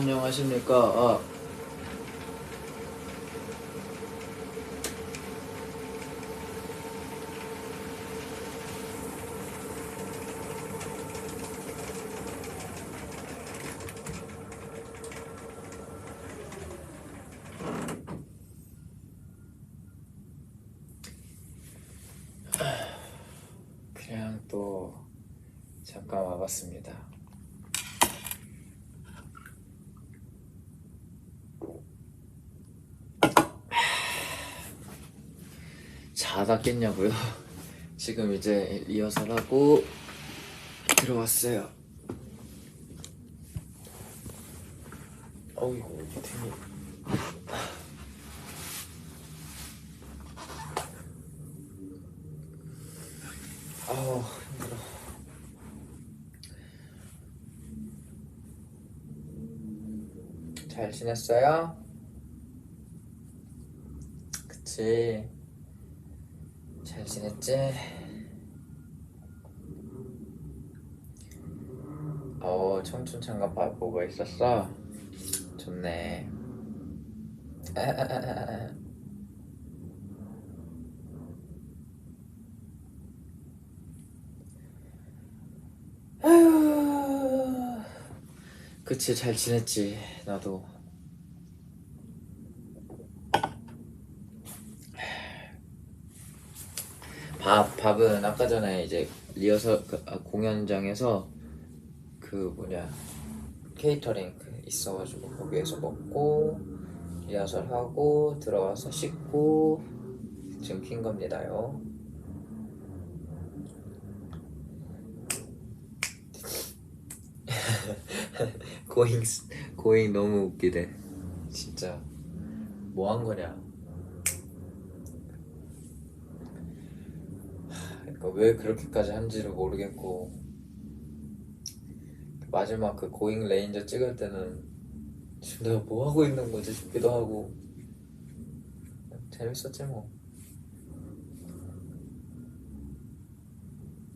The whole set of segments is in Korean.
안녕하십니까. 아, 그냥 또 잠깐 와봤습니다. 자다 깼냐고요? 지금 이제 리허설하고 들어왔어요. 어이구 팀이 아우 힘들어. 잘 지냈어요? 그치. 잘 지냈지? 어, 청춘 봐- 보고 있었어? 좋네. 그치, 잘 지냈지, 나도. 밥, 밥은 아까 전에 이제 리허설, 그, 아, 공연장에서 그 뭐냐, 케이터링 그 있어가지고 거기에서 먹고, 리허설 하고, 들어와서 씻고, 지금 킨 겁니다요. 고잉, 고잉 너무 웃기대. 진짜. 뭐 한 거냐. 그러니까 왜 그렇게까지 한지를 모르겠고 그 마지막 그 고잉 레인저 찍을 때는 지금 내가 뭐 하고 있는 거지 싶기도 하고 재밌었지 뭐.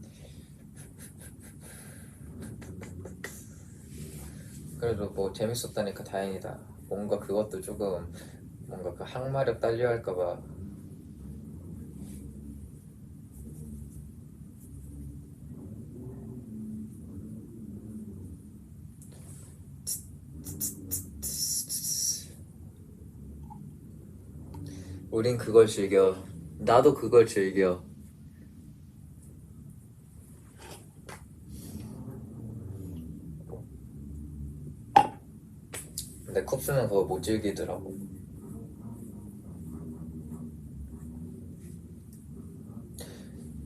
그래도 뭐 재밌었다니까 다행이다. 뭔가 그것도 조금 뭔가 그 항마력 딸려 할까봐 우린 그걸 즐겨. 나도 그걸 즐겨. 근데 컵스는 그거 못 즐기더라고.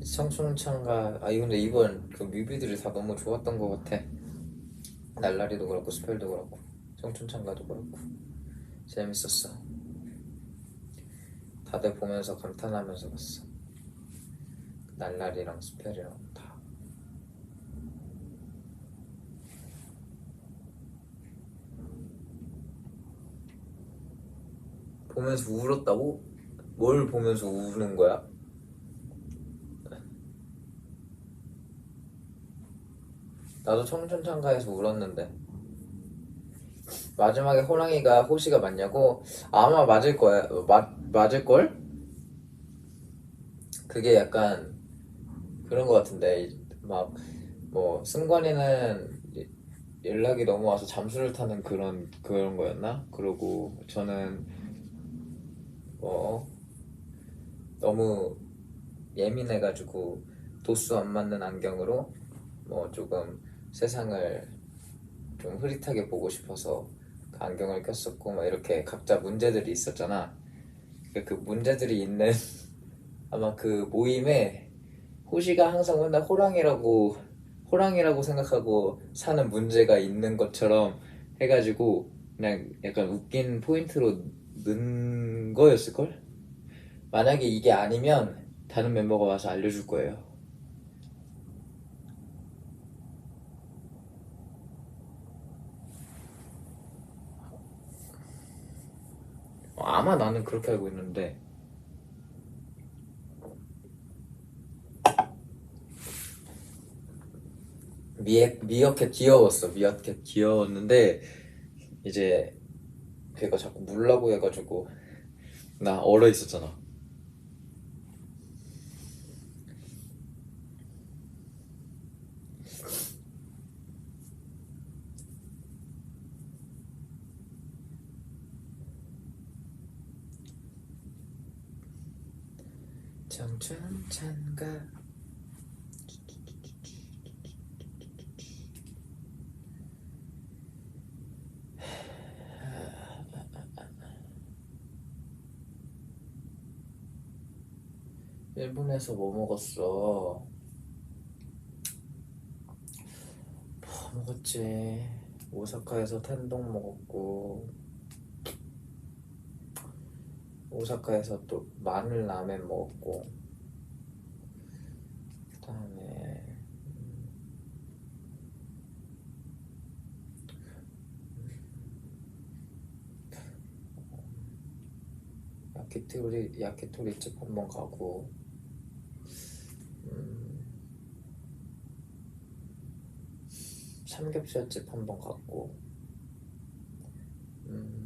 청춘창가 아 근데 이번 그 뮤비들이 다 너무 좋았던 것 같아. 날라리도 그렇고 스펠도 그렇고 청춘창가도 그렇고 재밌었어. 다들 보면서 감탄하면서 봤어. 날라리랑 스펠이랑 다. 보면서 울었다고? 뭘 보면서 우는 거야? 나도 청춘창가에서 울었는데 마지막에 호랑이가 호시가 맞냐고 아마 맞을 거야 맞 맞을 걸? 그게 약간 그런 거 같은데. 막 뭐 승관이는 연락이 넘어와서 잠수를 타는 그런 그런 거였나? 그러고 저는 뭐 너무 예민해가지고 도수 안 맞는 안경으로 뭐 조금 세상을 좀 흐릿하게 보고 싶어서 그 안경을 꼈었고 막 이렇게 각자 문제들이 있었잖아. 그- 그 문제들이 있는 아마 그 모임에 호시가 항상 맨날 호랑이라고 호랑이라고 생각하고 사는 문제가 있는 것처럼 해가지고 그냥 약간 웃긴 포인트로 넣은 거였을걸? 만약에 이게 아니면 다른 멤버가 와서 알려줄 거예요. 어, 아마 나는 그렇게 알고 있는데 미어캣 귀여웠어. 미어캣 귀여웠는데 이제 걔가 자꾸 물라고 해가지고 나 얼어 있었잖아. 청춘 찬가 일본에서 뭐 먹었어? 뭐 먹었지? 오사카에서 텐동 먹었고 오사카에서 또 마늘 라멘 먹었고 그다음에 야키토리 야키토리 집 한번 가고 음, 삼겹살집 한번 갔고 음,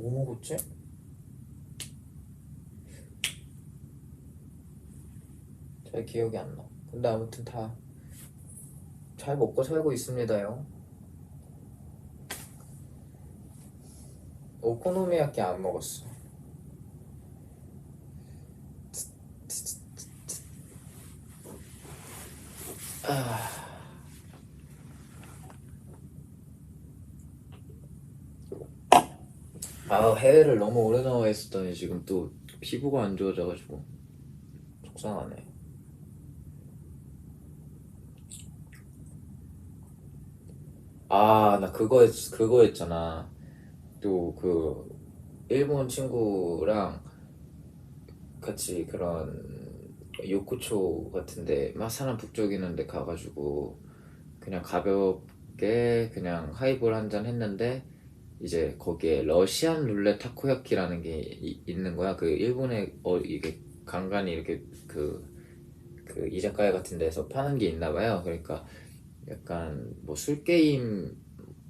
뭐 먹었지? 잘 기억이 안 나. 근데 아무튼 다 잘 먹고 살고 있습니다요. 오코노미야끼 안 먹었어. 아. 아 해외를 너무 오래 나와 있었더니 지금 또 피부가 안 좋아져가지고 속상하네. 아 나 그거 했, 그거 했잖아. 또 그 일본 친구랑 같이 그런 요코초 같은데 막 사람 북적이는 데 가가지고 그냥 가볍게 그냥 하이볼 한 잔 했는데 이제 거기에 러시안 룰렛 타코야키라는 게 이- 있는 거야. 그 일본에 어 이게 간간히 이렇게 그 그 이자카야 같은 데서 파는 게 있나 봐요. 그러니까 약간 뭐 술 게임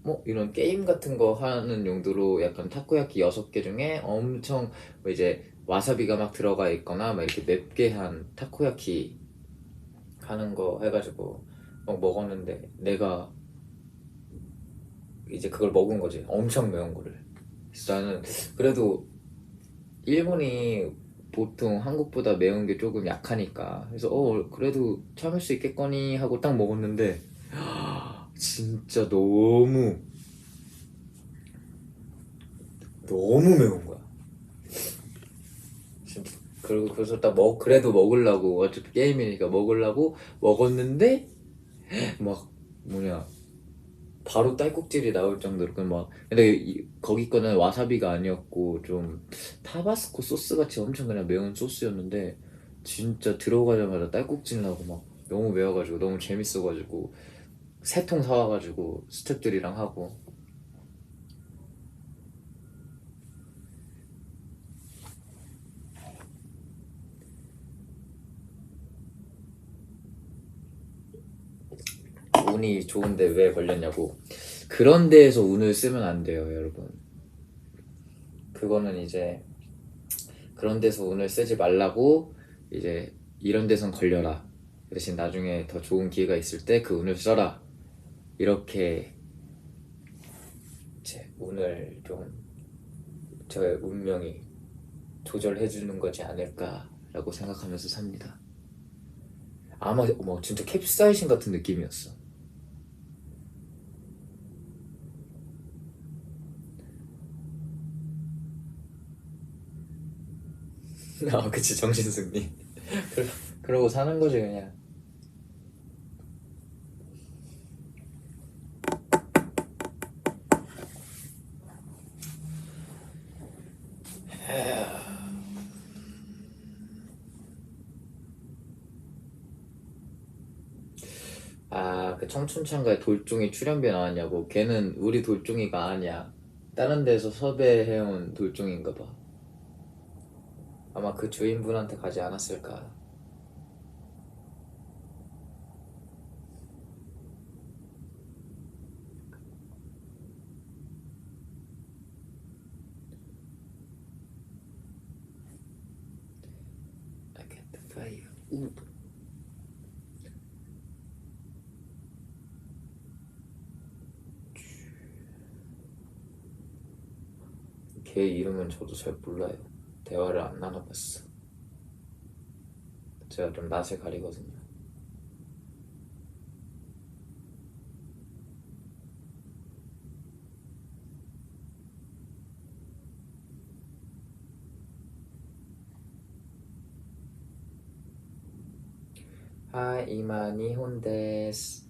뭐 이런 게임 같은 거 하는 용도로 약간 타코야키 여섯 개 중에 엄청 뭐 이제 와사비가 막 들어가 있거나 막 이렇게 맵게 한 타코야키 하는 거 해가지고 막 먹었는데 내가 이제 그걸 먹은 거지. 엄청 매운 거를. 그래서 나는 그래도 일본이 보통 한국보다 매운 게 조금 약하니까. 그래서 어 그래도 참을 수 있겠거니 하고 딱 먹었는데 진짜 너무 너무 매운 거야. 진짜. 그리고 그래서 딱 먹 그래도 먹으려고 어차피 게임이니까 먹으려고 먹었는데 막 뭐냐 바로 딸꾹질이 나올 정도로 그막 근데 이- 거기 거는 와사비가 아니었고 좀 타바스코 소스 같이 엄청 그냥 매운 소스였는데 진짜 들어가자마자 딸꾹질 나고 막 너무 매워가지고 너무 재밌어가지고 세 통 사와가지고 스탭들이랑 하고 운이 좋은데 왜 걸렸냐고. 그런 데에서 운을 쓰면 안 돼요 여러분. 그거는 이제 그런 데서 운을 쓰지 말라고 이제 이런 데선 걸려라. 그 대신 나중에 더 좋은 기회가 있을 때 그 운을 써라. 이렇게 제 운을 좀 저의 운명이 조절해 주는 거지 않을까라고 생각하면서 삽니다. 아마 뭐 진짜 캡사이신 같은 느낌이었어 아 그치 정신승리 그러, 그러고 사는 거지 그냥 아, 그 청춘창가에 돌종이 출연비 나왔냐고. 걔는 우리 돌종이가 아니야. 다른 데서 섭외해온 돌종인가 봐. 아마 그 주인분한테 가지 않았을까. 걔 이름은 저도 잘 몰라요. 대화를 안 나눠봤어. 제가 좀 낯을 가리거든요. 하이 이마 니혼 데스.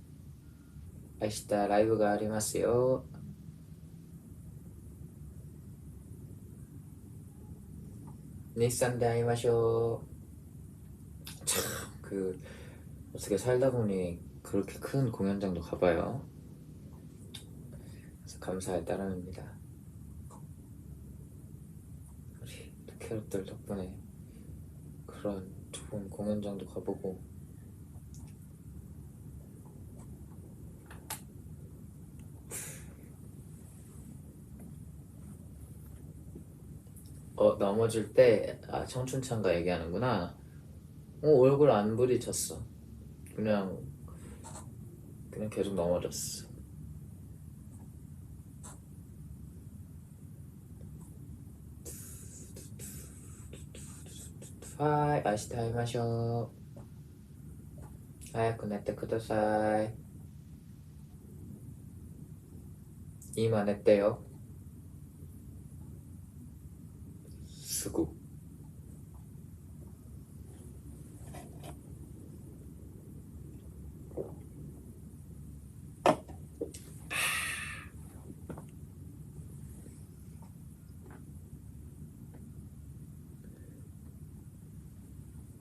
明日ライブがありますよ。 日産 아이마쇼. 참그 어떻게 살다 보니 그렇게 큰 공연장도 가봐요. 그래서 감사할 따름입니다. 우리 캐럿들 덕분에 그런 좋은 공연장도 가보고 넘어질 때 아, 청춘창가 얘기하는구나. 어, 얼굴 안 부딪혔어. 그냥 그냥 계속 넘어졌어. 하이 아시타이 마셔. 하이 끝냈다 그다사이. 이만했대요. すご。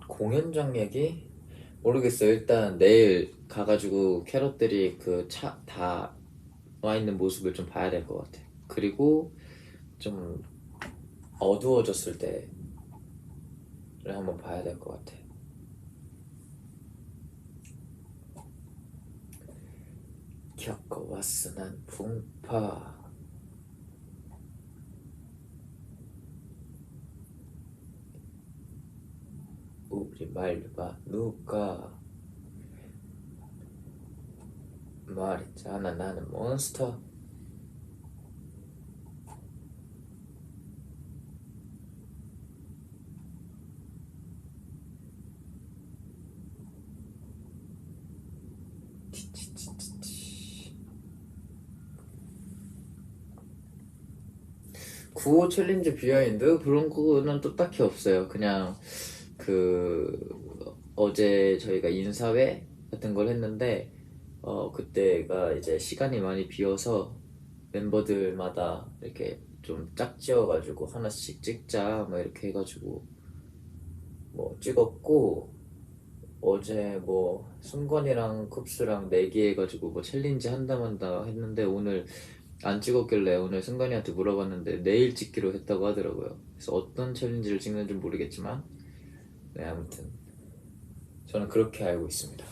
공연장 얘기? 모르겠어요. 일단 내일 가가지고 캐럿들이 그 차 다 와 있는 모습을 좀 봐야 될 것 같아. 그리고 좀 어두워졌을 때를 한번 봐야 될 것 같아. 겪어왔으난 풍파. 우리 말봐 누가 말했잖아 나는 몬스터 치치치치치. 구호 챌린지 비하인드 그런 거는 또 딱히 없어요. 그냥 그 어제 저희가 인사회 같은 걸 했는데 어 그때가 이제 시간이 많이 비어서 멤버들마다 이렇게 좀 짝지어가지고 하나씩 찍자 뭐 이렇게 해가지고 뭐 찍었고 어제 뭐 승관이랑 쿱스랑 내기 해가지고 뭐 챌린지 한다 만다 했는데 오늘 안 찍었길래 오늘 승관이한테 물어봤는데 내일 찍기로 했다고 하더라고요. 그래서 어떤 챌린지를 찍는지 모르겠지만 네 아무튼 저는 그렇게 알고 있습니다.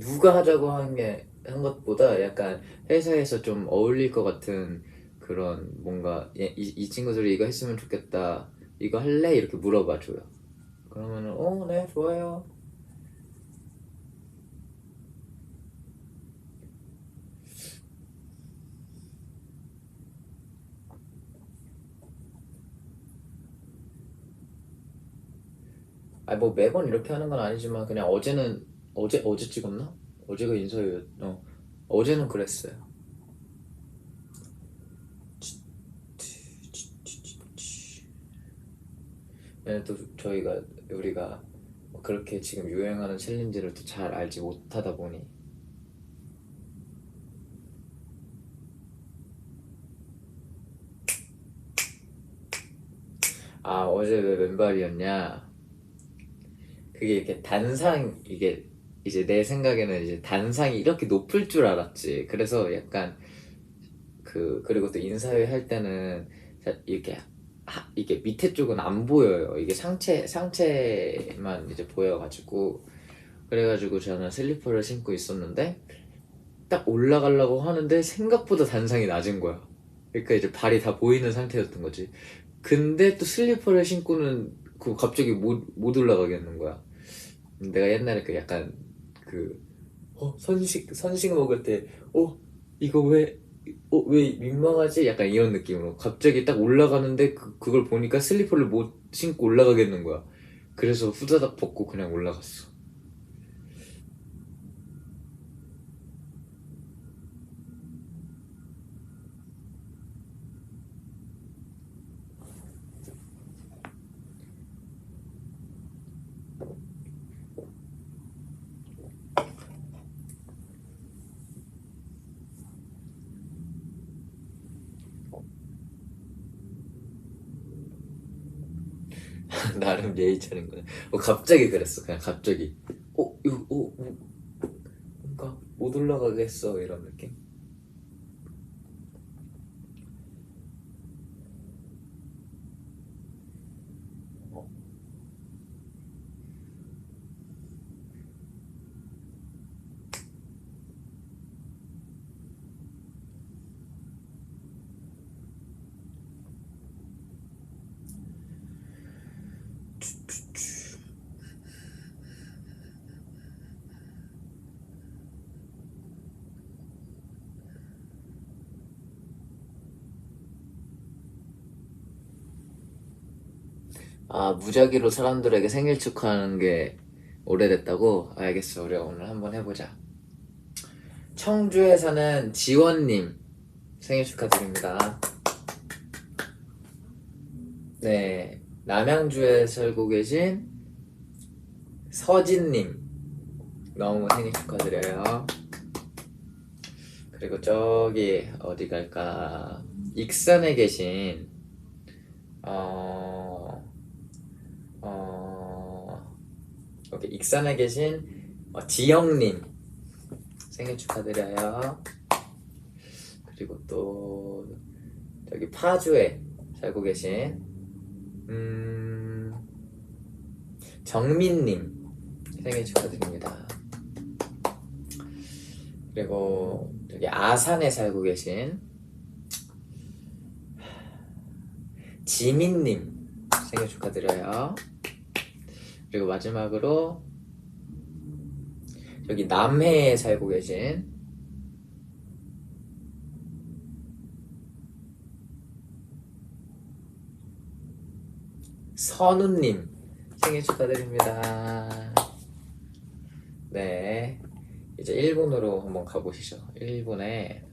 누가 하자고 한 게 한 것보다 약간 회사에서 좀 어울릴 것 같은 그런 뭔가 예, 이, 이 친구들이 이거 했으면 좋겠다 이거 할래 이렇게 물어봐 줘요. 그러면은 어네 좋아요. 아니 뭐 매번 이렇게 하는 건 아니지만 그냥 어제는 어제 어제 찍었나? 어제가 인사였 어 어제는 그랬어요. 네, 또 저희가 우리가 뭐 그렇게 지금 유행하는 챌린지를 또 잘 알지 못하다 보니 아 어제 왜 왼발이었냐? 그게 이렇게 단상 이게 이제 내 생각에는 이제 단상이 이렇게 높을 줄 알았지. 그래서 약간 그 그리고 또 인사회 할 때는 자- 이렇게 하- 이게 밑에 쪽은 안 보여요. 이게 상체 상체만 이제 보여가지고 그래가지고 저는 슬리퍼를 신고 있었는데 딱 올라가려고 하는데 생각보다 단상이 낮은 거야. 그러니까 이제 발이 다 보이는 상태였던 거지. 근데 또 슬리퍼를 신고는 그 갑자기 못, 못 올라가겠는 거야. 내가 옛날에 그 약간 그 어, 선식 선식 먹을 때 어 이거 왜 어, 왜 민망하지? 약간 이런 느낌으로 갑자기 딱 올라가는데 그, 그걸 보니까 슬리퍼를 못 신고 올라가겠는 거야. 그래서 후다닥 벗고 그냥 올라갔어. 나름 예의 차린 거네. 어, 갑자기 그랬어. 그냥 갑자기. 어, 이거, 어, 어, 뭔가 못 올라가겠어. 이런 느낌. 아, 무작위로 사람들에게 생일 축하하는 게 오래됐다고? 알겠어. 우리 오늘 한번 해보자. 청주에 사는 지원님 생일 축하드립니다. 네. 남양주에 살고 계신 서진님 너무 생일 축하드려요. 그리고 저기 어디 갈까? 익산에 계신 어, 어, 여기 익산에 계신 어, 지영님 생일 축하드려요. 그리고 또 저기 파주에 살고 계신 음, 정민님 생일 축하드립니다. 그리고 저기 아산에 살고 계신 지민님 생일 축하드려요. 그리고 마지막으로 여기 남해에 살고 계신 선우님 생일 축하드립니다. 네. 이제 일본으로 한번 가보시죠. 일본에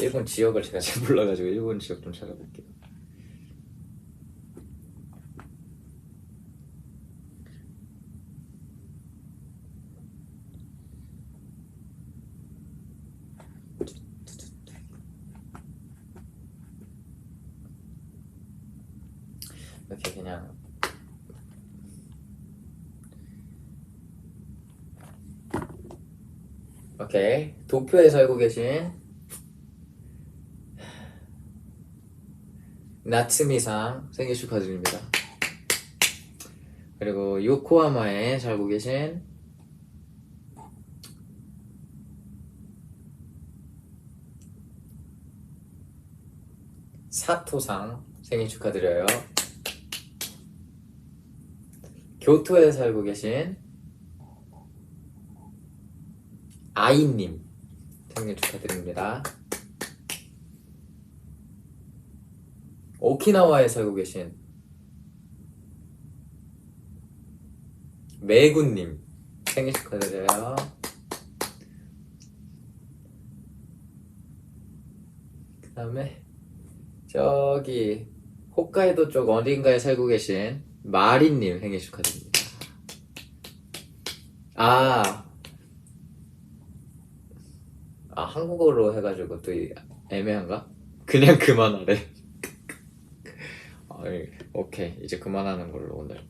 일본 지역을 제가 잘 몰라가지고 일본 지역 좀 찾아볼게요. 이렇게 그냥 오케이 도쿄에 살고 계신 나츠미상 생일 축하드립니다. 그리고 요코하마에 살고 계신 사토상 생일 축하드려요. 교토에 살고 계신 아이님 생일 축하드립니다. 오키나와에 살고 계신 매군님 생일 축하드려요. 그 다음에 저기 홋카이도 쪽 어딘가에 살고 계신 마리님 생일 축하드립니다. 아, 아 한국어로 해가지고 또 이- 애매한가? 그냥 그만하래. 아이, 오케이 이제 그만하는 걸로 오늘.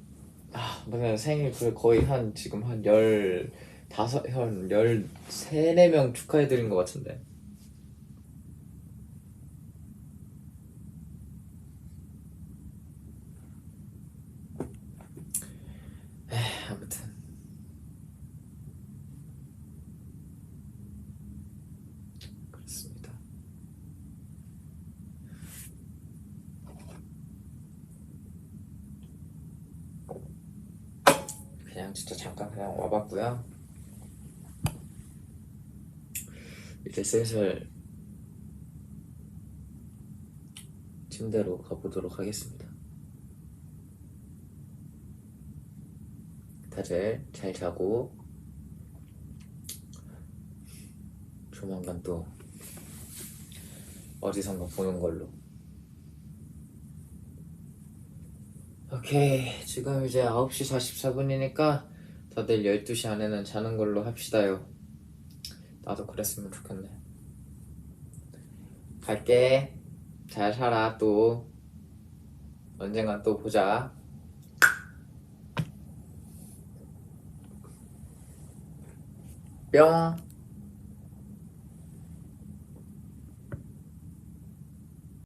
아, 내가 생일 그 거의 한 지금 한 열 다섯 한 열 세 네 명 축하해드린 것 같은데. 에이, 아무튼. 그렇습니다. 그냥 진짜 잠깐 그냥 와봤고요. 이제 슬슬 침대로 가보도록 하겠습니다. 다들 잘 자고 조만간 또 어디선가 보는 걸로. 오케이 지금 이제 9시 44분이니까 다들 12시 안에는 자는 걸로 합시다요. 나도 그랬으면 좋겠네. 갈게. 잘 살아 또. 언젠간 또 보자. 뿅.